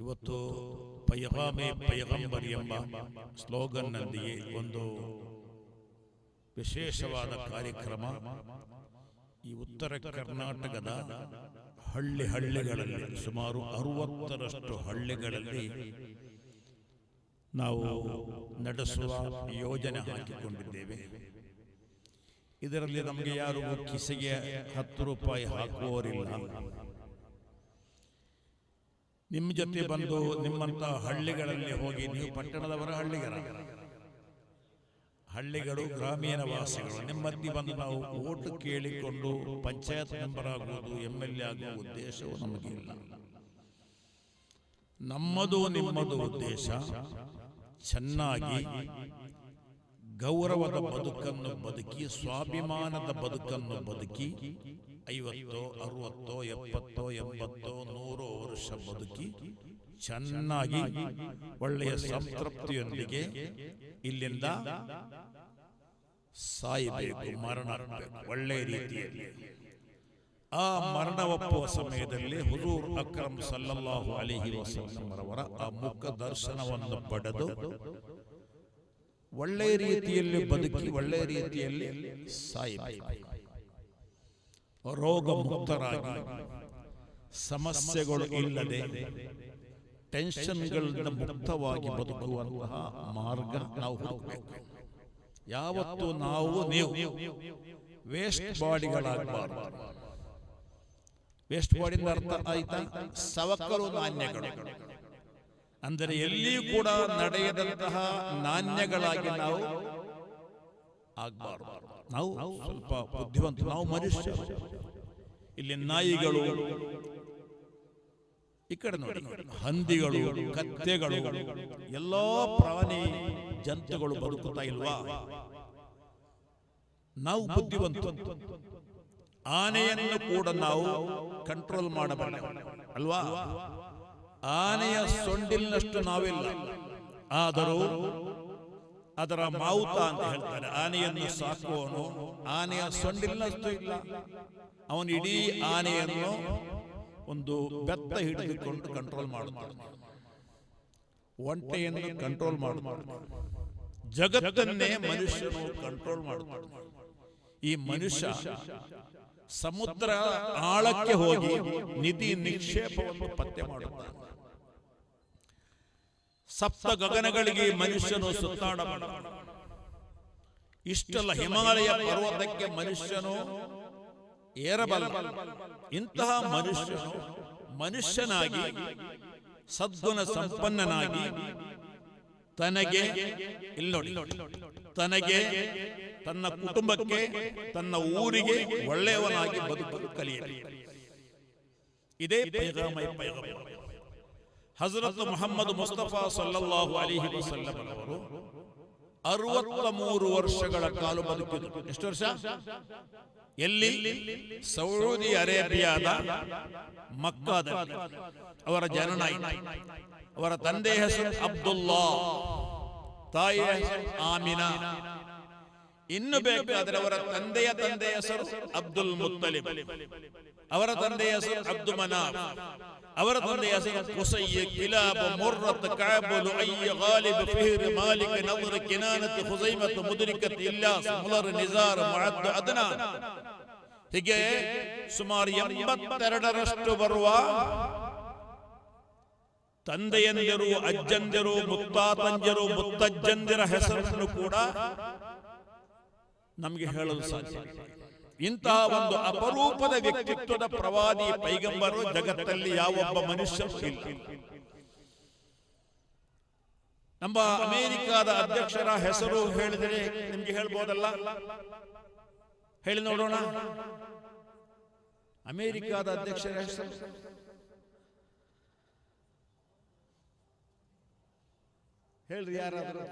ಇವತ್ತು ಪೈಗಾಮೆ ಪೈಗಂಬರ್ ಎಂಬ ಸ್ಲೋಗನ್ನೊಂದಿಗೆ ಒಂದು ವಿಶೇಷವಾದ ಕಾರ್ಯಕ್ರಮ ಈ ಉತ್ತರ ಕರ್ನಾಟಕದ ಹಳ್ಳಿ ಹಳ್ಳಿಗಳಲ್ಲಿ ಸುಮಾರು ಅರುವತ್ತರಷ್ಟು ಹಳ್ಳಿಗಳಲ್ಲಿ ನಾವು ನಡೆಸುವ ಯೋಜನೆ ಹಾಕಿಕೊಂಡಿದ್ದೇವೆ. ಇದರಲ್ಲಿ ನಮಗೆ ಯಾರು ಕಿಸೆಗೆ ಹತ್ತು ರೂಪಾಯಿ ಹಾಕುವವರಿಲ್ಲ. ನಿಮ್ಮ ಜೊತೆ ಬಂದು ನಿಮ್ಮಂತ ಹಳ್ಳಿಗಳಲ್ಲಿ ಹೋಗಿ ನೀವು ಪಟ್ಟಣದವರ ಹಳ್ಳಿಗರ. ಹಳ್ಳಿಗಳು ಗ್ರಾಮೀಣ ವಾಸಿಗಳು ನಿಮ್ಮಲ್ಲಿ ಬಂದು ನಾವು ಓಟು ಕೇಳಿಕೊಂಡು ಪಂಚಾಯತ್ ಮೆಂಬರ್ ಆಗುವುದು ಎಂ ಎಲ್ ಎ ಆಗುವ ಉದ್ದೇಶವು ನಮಗಿಲ್ಲ ನಮ್ಮದು ನಿಮ್ಮದು ಉದ್ದೇಶ ಚೆನ್ನಾಗಿ ಗೌರವದ ಬದುಕನ್ನು ಬದುಕಿ ಸ್ವಾಭಿಮಾನದ ಬದುಕನ್ನು ಬದುಕಿ ಐವತ್ತೋ, ಅರವತ್ತೋ, ಎಪ್ಪತ್ತೋ, ಎಂಬತ್ತೋ, ನೂರು ವರ್ಷ ಬದುಕಿ ಚೆನ್ನಾಗಿ ಒಳ್ಳೆಯ ಸಂತೃಪ್ತಿಯೊಂದಿಗೆ ಇಲ್ಲಿಂದ ಸಾಯಬೇಕು ಮರಣ ಒಳ್ಳೆ ಒಳ್ಳೆಯ ರೀತಿಯಲ್ಲಿ. ಆ ಮರಣ ಒಪ್ಪುವ ಸಮಯದಲ್ಲಿ ಹುಜೂರ್ ಅಕ್ರಮ್ ಸಲ್ಲಲ್ಲಾಹು ಅಲಿಹಿ ವಸಲ್ಲಮರವರ ಆ ಮುಖ ದರ್ಶನವನ್ನು ಪಡೆದು ಒಳ್ಳೆಯ ರೀತಿಯಲ್ಲಿ ಬದುಕಿ ಒಳ್ಳೆಯ ರೀತಿಯಲ್ಲಿ ಸಾಯಬೇಕು. ರೋಗ ಮುಕ್ತರಾಗಿ ಸಮಸ್ಯೆಗಳು ಇಲ್ಲದೆ ಟೆನ್ಷನ್ಗಳಿಂದ ಮುಕ್ತವಾಗಿ ಬದುಕುವಂತಹ ಮಾರ್ಗ ನಾವು ಹುಡುಕಬೇಕು. ಯಾವತ್ತು ನಾವು, ನೀವು ವೇಸ್ಟ್ ಬಾಡಿಗಳಾಗಬಾರದು. ವೇಸ್ಟ್ ಬಾಡಿಯಿಂದ ಅರ್ಥ ಆಯ್ತಾ? ಸವಕಲು ನಾಣ್ಯಗಳು. ಅಂದರೆ ಎಲ್ಲಿಯೂ ಕೂಡ ನಡೆಯದಂತಹ ನಾಣ್ಯಗಳಾಗಿ ನಾವು ಆಗಬಾರದು ನಾವು ಸ್ವಲ್ಪ ಬುದ್ಧಿವಂತ ನಾವು ಮನುಷ್ಯ. ಇಲ್ಲಿ ನಾಯಿಗಳು ಈ ಕಡೆ ನೋಡಿ ಹಂದಿಗಳು ಕತ್ತೆಗಳು ಎಲ್ಲ ಪ್ರಾಣಿ ಜಂತುಗಳು ಬದುಕುತ್ತಾ ಇಲ್ವಾ? ನಾವು ಬುದ್ಧಿವಂತ. ಆನೆಯನ್ನು ಕೂಡ ನಾವು ಕಂಟ್ರೋಲ್ ಮಾಡಬಲ್ಲ. ಅಲ್ವಾ? ಆನೆಯ ಸೊಂಡಿಲಿನಷ್ಟು ನಾವಿಲ್ಲ. ಆದರೂ ಅದರ ಮಾವುತ ಅಂತ ಹೇಳ್ತಾರೆ. ಆನೆಯನ್ನು ಸಾಕುವವನು ಆನೆಯ ಸೊಂಡಿಲ್ಲಷ್ಟು ಇಲ್ಲ. ಅವನು ಇಡೀ ಆನೆಯನ್ನು ಒಂದು ಬೆತ್ತ ಹಿಡಿದುಕೊಂಡು ಕಂಟ್ರೋಲ್ ಮಾಡುತ್ತಾನೆ ಒಂಟೆಯನ್ನು ಕಂಟ್ರೋಲ್ ಮಾಡುತ್ತಾನೆ ಜಗತ್ತನ್ನೇ ಮನುಷ್ಯನು ಕಂಟ್ರೋಲ್ ಮಾಡುತ್ತಾನೆ ಈ ಮನುಷ್ಯ ಸಮುದ್ರ ಆಳಕ್ಕೆ ಹೋಗಿ ನಿಧಿ ನಿಕ್ಷೇಪವನ್ನು ಪತ್ತೆ ಮಾಡುತ್ತಾನೆ. ಸಪ್ತ ಗಗನಗಳಿಗೆ ಮನುಷ್ಯನು ಸುತ್ತಾಡಬಾರ ಇಷ್ಟೆಲ್ಲ ಹಿಮಾಲಯ ಪರ್ವತಕ್ಕೆ ಮನುಷ್ಯನು ಏರಬಲ್ಲ. ಇಂತಹ ಮನುಷ್ಯನು ಮನುಷ್ಯನಾಗಿ, ಸದ್ಗುಣ ಸಂಪನ್ನನಾಗಿ ತನಗೆ ಇಲ್ಲಿ ತನಗೆ ತನ್ನ ಕುಟುಂಬಕ್ಕೆ, ತನ್ನ ಊರಿಗೆ ಒಳ್ಳೆಯವನಾಗಿ ಬದುಕಲು ಕಲಿಯಲಿ. ಇದೇ ಪೈಗಾಮಯ ಪೈಗಾಮ ಹಜರತ್ ಮುಹಮ್ಮದ್ ಮುಸ್ತಫಾ ಸಲ್ಲಲ್ಲಾಹು ಅಲಿಹಿ ವಸಲ್ಲಂ ಅವರು ಅರವತ್ತ ಮೂರು ವರ್ಷಗಳ ಕಾಲ ಬದುಕಿದರು. ಎಷ್ಟು ವರ್ಷ? ಎಲ್ಲಿ? ಸೌದಿ ಅರೇಬಿಯಾದ ಮಕ್ಕಾದಲ್ಲಿ. ಅವರ ಜನನ ಅವರ ತಂದೆ ಹೆಸರು ಅಬ್ದುಲ್ಲಾ. ತಾಯಿಯ ಹೆಸರು ಆಮಿನಾ. ಇನ್ನು ಬೇಕಾದರೆ ಅವರ ತಂದೆಯ ತಂದೆಯ ಹೆಸರು ಅಬ್ದುಲ್ ಮುತ್ತಲಿಬ್. ಅವರ ತಂದೆಯ ಹೆಸರು ಅಬ್ದು ಮನಾಫ್ ಅವರ ತಂದೆಯ ಹೆಸರು Qusayy Kilab Murrah Kaab Luayy Ghalib Fihr Malik Nadr Kinanah Khuzaymah Mudrikah Ilyas Mudar Nizar Maad Adnan ಹೀಗೆ ಸುಮಾರು ಎಂಬತ್ತೆರಡರಷ್ಟು ಬರುವ ತಂದೆಯಂದಿರು ಅಜ್ಜಂದಿರು ಮುತ್ತಾತಂಜರು ಮುತ್ತಜ್ಜಂದಿರ ಹೆಸರನ್ನು ಕೂಡ ನಮಗೆ ಹೇಳಲು ಸಾಧ್ಯ ಇಂತಹ ಒಂದು ಅಪರೂಪದ ವ್ಯಕ್ತಿತ್ವದ ಪ್ರವಾದಿ ಪೈಗಂಬರು ಜಗತ್ತಲ್ಲಿ ಯಾವೊಬ್ಬ ಮನುಷ್ಯ ಇಲ್ಲ. ನಮ್ಮ ಅಮೆರಿಕಾದ ಅಧ್ಯಕ್ಷರ ಹೆಸರು ಹೇಳಿದರೆ ನಿಮ್ಗೆ ಹೇಳ್ಬೋದಲ್ಲ? ಹೇಳಿ ನೋಡೋಣ. ಅಮೆರಿಕಾದ ಅಧ್ಯಕ್ಷರ ಹೆಸರು. ಹೇಳ್ರಿ ಯಾರಾದರೂ?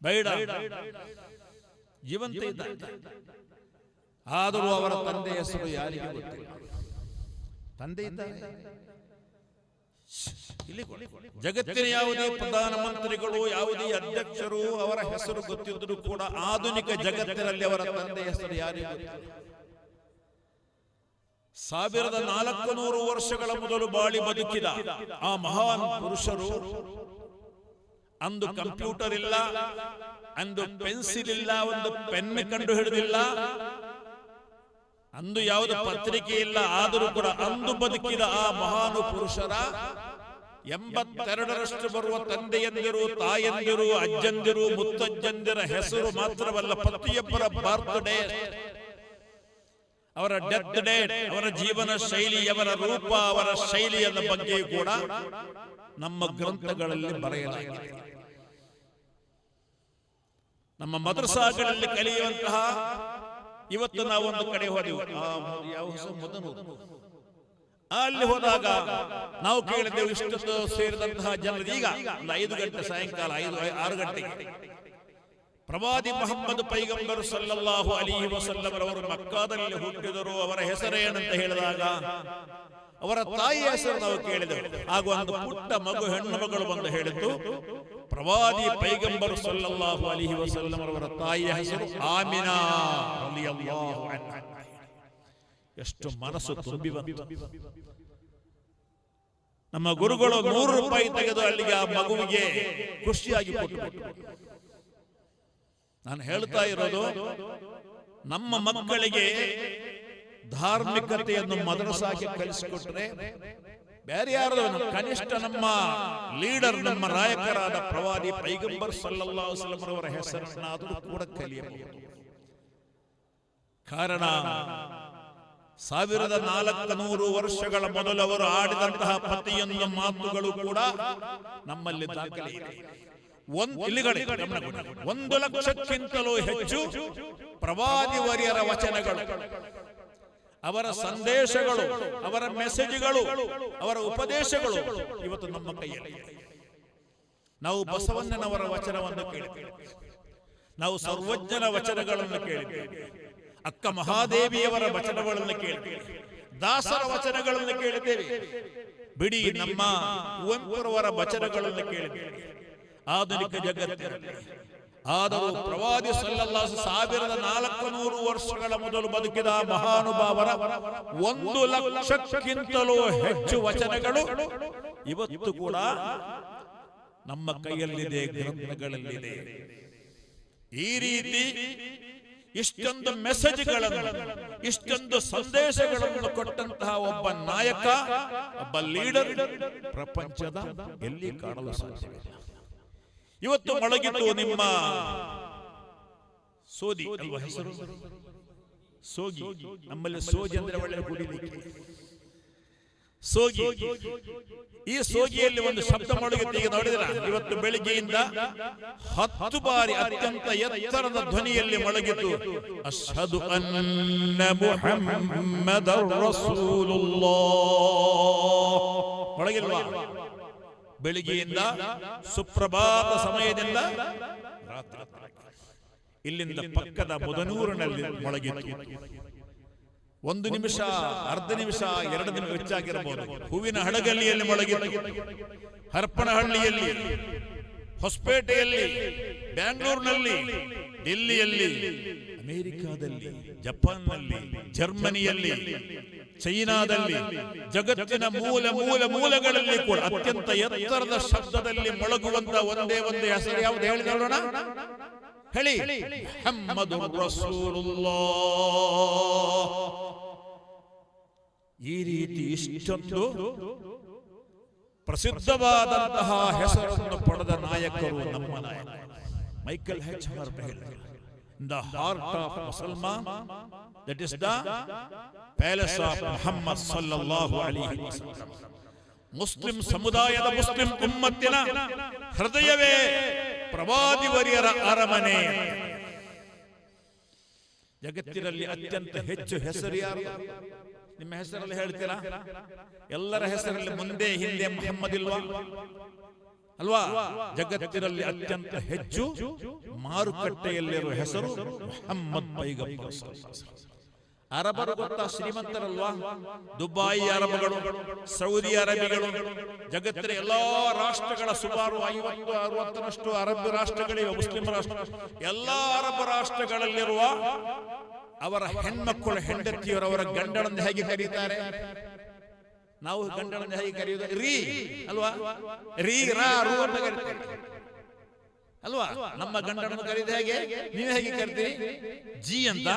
ಬೇಡ. ಜೀವಂತ ಇದ್ದ ಆದರೂ ಅವರ ತಂದೆ ಹೆಸರು ಯಾರಿಗೆ ಗೊತ್ತಿಲ್ಲ. ತಂದೆ ಇದ್ದ. ಜಗತ್ತಿನ ಯಾವುದೇ ಪ್ರಧಾನಮಂತ್ರಿಗಳು ಯಾವುದೇ ಅಧ್ಯಕ್ಷರು ಅವರ ಹೆಸರು ಗೊತ್ತಿದ್ದರೂ ಕೂಡ ಆಧುನಿಕ ಜಗತ್ತಿನಲ್ಲಿ ಅವರ ತಂದೆ ಹೆಸರು ಯಾರಿಗೂ ಸಾವಿರದ ನಾಲ್ಕು ನೂರು ವರ್ಷಗಳ ಮೊದಲು ಬಾಳಿ ಬದುಕಿದ ಆ ಮಹಾನ್ ಪುರುಷರು ಅಂದು ಕಂಪ್ಯೂಟರ್ ಇಲ್ಲ ಅಂದು ಪೆನ್ಸಿಲ್ ಇಲ್ಲ ಒಂದು ಪೆನ್ ಕಂಡು ಹಿಡಿದಿಲ್ಲ. ಅಂದು ಯಾವುದು ಪತ್ರಿಕೆ ಇಲ್ಲ ಆದರೂ ಕೂಡ ಅಂದು ಬದುಕಿದ ಆ ಮಹಾನು ಪುರುಷರ ಎಂಬತ್ತೆರಡರಷ್ಟು ಬರುವ ತಂದೆಯಂದಿರು ತಾಯಂದಿರು ಅಜ್ಜಂದಿರು ಮುತ್ತಜ್ಜಂದಿರ ಹೆಸರು ಮಾತ್ರವಲ್ಲ ಪ್ರತಿಯೊಬ್ಬರ ಬರ್ತ್ಡೇ ಅವರ ಡೆತ್ ಡೇಟ್ ಅವರ ಜೀವನ ಶೈಲಿ ಅವರ ರೂಪ ಅವರ ಶೈಲಿಯ ಬಗ್ಗೆ ಕೂಡ ನಮ್ಮ ಗ್ರಂಥಗಳಲ್ಲಿ ಬರೆಯಲಾಗಿದೆ. ನಮ್ಮ ಮದ್ರಸಾಗಳಲ್ಲಿ ಕಲಿಯುವಂತಹ ಇವತ್ತು ನಾವು ಒಂದು ಕಡೆ ಹೋದೆವು. ಅಲ್ಲಿ ಹೋದಾಗ ನಾವು ಕೇಳಿದೆವು ಇಷ್ಟು ಸೇರಿದಂತಹ ಜನರು. ಈಗ ಒಂದು ಐದು ಗಂಟೆ ಸಾಯಂಕಾಲ ಐದು ಆರು ಗಂಟೆಗೆ. ಪ್ರವಾದಿ ಮೊಹಮ್ಮದ್ ಪೈಗಂಬರ್ ಸಲ್ಲಲ್ಲಾಹು ಅಲಿಹಿ ವಸಲ್ಲಮರವರು ಮಕ್ಕಾದಲ್ಲಿ ಹುಟ್ಟಿದರು. ಅವರ ಹೆಸರೇನಂತ ಹೇಳಿದಾಗ, ಅವರ ತಾಯಿಯ ಹೆಸರು ನಾವು ಕೇಳಿದೆವು. ಆಗ ಒಂದು ಪುಟ್ಟ ಮಗು, ಹೆಣ್ಣು ಮಗಳು ಬಂದು ಹೇಳಿದ್ದು, ಪ್ರವಾದಿ ಪೈಗಂಬರು ಸಲ್ಲಲ್ಲಾಹು ಅಲಿಹಿ ವಸಲ್ಲಮರವರ ತಾಯಿಯ ಹೆಸರು ಆಮಿನಾ. ಎಷ್ಟು ಮನಸ್ಸು ತುಂಬಿ ಬಂತು. ನಮ್ಮ ಗುರುಗಳು ನೂರು ರೂಪಾಯಿ ತೆಗೆದು ಅಲ್ಲಿಗೆ ಆ ಮಗುವಿಗೆ ಖುಷಿಯಾಗಿ ಕೊಟ್ಟು ನಾನು ಹೇಳ್ತಾ ಇರೋದು ನಮ್ಮ ಮಕ್ಕಳಿಗೆ ಧಾರ್ಮಿಕತೆಯನ್ನು ಮದರಸಾಗಿ ಕಲಿಸಿಕೊಟ್ರೆ ಬೇರೆ ಯಾರು ಕನಿಷ್ಠ ನಮ್ಮ ಲೀಡರ್ ನಮ್ಮ ನಾಯಕರಾದ ಪ್ರವಾದಿ ಪೈಗಂಬರ್ ಅವರ ಹೆಸರನ್ನಾದರೂ ಕೂಡ ಕಲಿಯಬಹುದು. ಕಾರಣ ಸಾವಿರದ ನಾಲ್ಕು ನೂರು ವರ್ಷಗಳ ಮೊದಲು ಅವರು ಆಡಿದಂತಹ ಪ್ರತಿಯೊಂದು ಮಾತುಗಳು ಕೂಡ ನಮ್ಮಲ್ಲಿ ದಾಖಲೆ ಇದೆ ಒಂದು. ಒಂದು ಲಕ್ಷಕ್ಕಿಂತಲೂ ಹೆಚ್ಚು ಪ್ರವಾದಿ ವರಿಯರ ವಚನಗಳು. ಅವರ ಸಂದೇಶಗಳು ಅವರ ಮೆಸೇಜ್ಗಳು ಅವರ ಉಪದೇಶಗಳು ಇವತ್ತು ನಮ್ಮ ಕೈಯಲ್ಲಿ. ನಾವು ಬಸವಣ್ಣನವರ ವಚನವನ್ನು ಕೇಳಿದ್ದೇವೆ. ನಾವು ಸರ್ವಜ್ಞನ ವಚನಗಳನ್ನು ಕೇಳಿದ್ದೇವೆ. ಅಕ್ಕ ಮಹಾದೇವಿಯವರ ವಚನಗಳನ್ನು ಕೇಳಿದ್ದೇವೆ. ದಾಸರ ವಚನಗಳನ್ನು ಕೇಳಿದ್ದೇವೆ. ಬಿಡಿ ನಮ್ಮ ಕುವೆಂಪುರವರ ವಚನಗಳನ್ನು ಕೇಳಿದ್ದೇವೆ. ಆಧುನಿಕ ಜಗತ್ತಿನಲ್ಲಿ. ಆದರೂ ಪ್ರವಾದಿ ಸಲ್ಲಲ್ಲಾಹು ಸಾವಿರದ ನಾಲ್ಕು ನೂರು ವರ್ಷಗಳ ಮೊದಲು ಬದುಕಿದ ಮಹಾನುಭಾವರ ಒಂದು ಲಕ್ಷಕ್ಕಿಂತಲೂ ಹೆಚ್ಚು ವಚನಗಳು ಇವತ್ತು ಕೂಡ ನಮ್ಮ ಕೈಯಲ್ಲಿದೆ, ಗ್ರಂಥಗಳಲ್ಲಿದೆ. ಈ ರೀತಿ ಇಷ್ಟೊಂದು ಮೆಸೇಜ್ಗಳನ್ನು, ಇಷ್ಟೊಂದು ಸಂದೇಶಗಳನ್ನು ಕೊಟ್ಟಂತಹ ಒಬ್ಬ ನಾಯಕ, ಒಬ್ಬ ಲೀಡರ್ ಪ್ರಪಂಚದ ಎಲ್ಲಿ ಕಾಣಲು ಸಾಧ್ಯವಿಲ್ಲ. ಇವತ್ತು ಮೊಳಗಿತ್ತು ನಿಮ್ಮ ಸೋದಿ ಅಲ್ವಾ ಹೆಸರು? ಸೋಗಿ. ನಮ್ಮಲ್ಲಿ ಸೋಜಿ ಅಂದ್ರೆ ಒಳ್ಳೆ ಕುಡಿಲಿಕ್ಕೆ ಸೋಗಿ. ಈ ಸೋಗಿಯಲ್ಲಿ ಒಂದು ಶಬ್ದ ಮೊಳಗಿತ್ತು ಈಗ ನೋಡಿದ್ರ ಇವತ್ತು ಬೆಳಿಗ್ಗೆಯಿಂದ ಹತ್ತು ಬಾರಿ ಅತ್ಯಂತ ಎತ್ತರದ ಧ್ವನಿಯಲ್ಲಿ ಮೊಳಗಿತು. ಅಶ್ಹದು ಅನ್ನ ಮೊಳಗಿಲ್ವಾ? ಬೆಳಿಗ್ಗೆಯಿಂದ ಸುಪ್ರಭಾತ ಸಮಯದಿಂದ ರಾತ್ರಿ ಇಲ್ಲಿಂದ ಪಕ್ಕದ ಮುದನೂರಿನಲ್ಲಿ ಮೊಳಗಿತ್ತು. ಒಂದು ನಿಮಿಷ ಅರ್ಧ ನಿಮಿಷ ಎರಡು ನಿಮಿಷ ಹೆಚ್ಚಾಗಿರಬಹುದು. ಹೂವಿನ ಹಡಗಲ್ಲಿಯಲ್ಲಿ ಮೊಳಗಿತ್ತು. ಹರಪನಹಳ್ಳಿಯಲ್ಲಿ ಹೊಸಪೇಟೆಯಲ್ಲಿ ಬ್ಯಾಂಗ್ಳೂರಿನಲ್ಲಿ ಡೆಲ್ಲಿಯಲ್ಲಿ ಅಮೆರಿಕಾದಲ್ಲಿ ಜಪಾನ್ನಲ್ಲಿ ಜರ್ಮನಿಯಲ್ಲಿ ಚೈನಾದಲ್ಲಿ ಜಗತ್ತಿನ ಮೂಲ ಮೂಲ ಮೂಲಗಳಲ್ಲಿ ಕೂಡ ಅತ್ಯಂತ ಎತ್ತರದ ಶಬ್ದದಲ್ಲಿ ಮೊಳಗುವಂತ ಒಂದೇ ಒಂದು ಹೆಸರು ಯಾವುದು ಹೇಳಿ ನೋಡೋಣ ಹೇಳಿ ಮುಹಮ್ಮದು ರಸೂಲುಲ್ಲಾಹ್ ಈ ರೀತಿ ಇಷ್ಟೊಂದು ಪ್ರಸಿದ್ಧವಾದಂತಹ ಹೆಸರನ್ನು ಪಡೆದ ನಾಯಕರು ನಮ್ಮ ನಾಯಕ Michael H the heart of Musalman that is the palace of Muhammad ಸಲ್ಲಲ್ಲಾಹು ಅಲೈಹಿ ವಸಲ್ಲಂ ಮುಸ್ಲಿಂ ಸಮುದಾಯದ ಮುಸ್ಲಿಂ ಉಮ್ಮತ್ತಿನ ಹೃದಯವೇ ಪ್ರವಾದಿವರಿಯರ ಅರಮನೆ ಜಗತ್ತಿನಲ್ಲಿ ಅತ್ಯಂತ ಹೆಚ್ಚು ಹೆಸರು ಯಾರು ನಿಮ್ಮ ಹೆಸರಲ್ಲಿ ಹೇಳ್ತೀರಾ ಎಲ್ಲರ ಹೆಸರಲ್ಲಿ ಮುಂದೆ ಹಿಂದೆ ಮೊಹಮ್ಮದ್ ಇಲ್ವಾ ಅಲ್ವಾ ಜಗತ್ತಿನಲ್ಲಿ ಅತ್ಯಂತ ಹೆಚ್ಚು ಮಾರುಕಟ್ಟೆಯಲ್ಲಿರುವ ಹೆಸರು ಮೊಹಮ್ಮದ್ ವಸಲ್ಲಂ. ಅರಬರು ಗೊತ್ತಾ ಶ್ರೀಮಂತರಲ್ವಾ? ದುಬಾಯಿ ಅರಬಗಳು, ಸೌದಿ ಅರಬಿಗಳು, ಜಗತ್ತಿನ ಎಲ್ಲಾ ರಾಷ್ಟ್ರಗಳ ಸುಮಾರು ಐವತ್ತು, ಅರವತ್ತರಷ್ಟು ಅರಬ್ ರಾಷ್ಟ್ರಗಳಿವೆ, ಮುಸ್ಲಿಂ ರಾಷ್ಟ್ರ. ಎಲ್ಲಾ ಅರಬ್ ರಾಷ್ಟ್ರಗಳಲ್ಲಿರುವ ಅವರ ಹೆಣ್ಮಕ್ಕಳು ಹೆಂಡತಿಯವರವರ ಗಂಡನನ್ನು ಹೇಗೆ ಕರೀತಾರೆ? ನಾವು ಗಂಡನನ್ನು ಹೇಗೆ ಕರೆಯುವುದು? ರೀ, ಅಲ್ವಾ? ರೀ, ರಾ ಅಂತ ಕರಿತೇವೆ. ಅಲ್ವಾ? ನಮ್ಮ ಗಂಡನನ್ನು ಕರೀದೆ ಹೇಗೆ? ನೀವು ಹೇಗೆ ಕರಿತೀರಿ? ಜಿ ಅಂತ?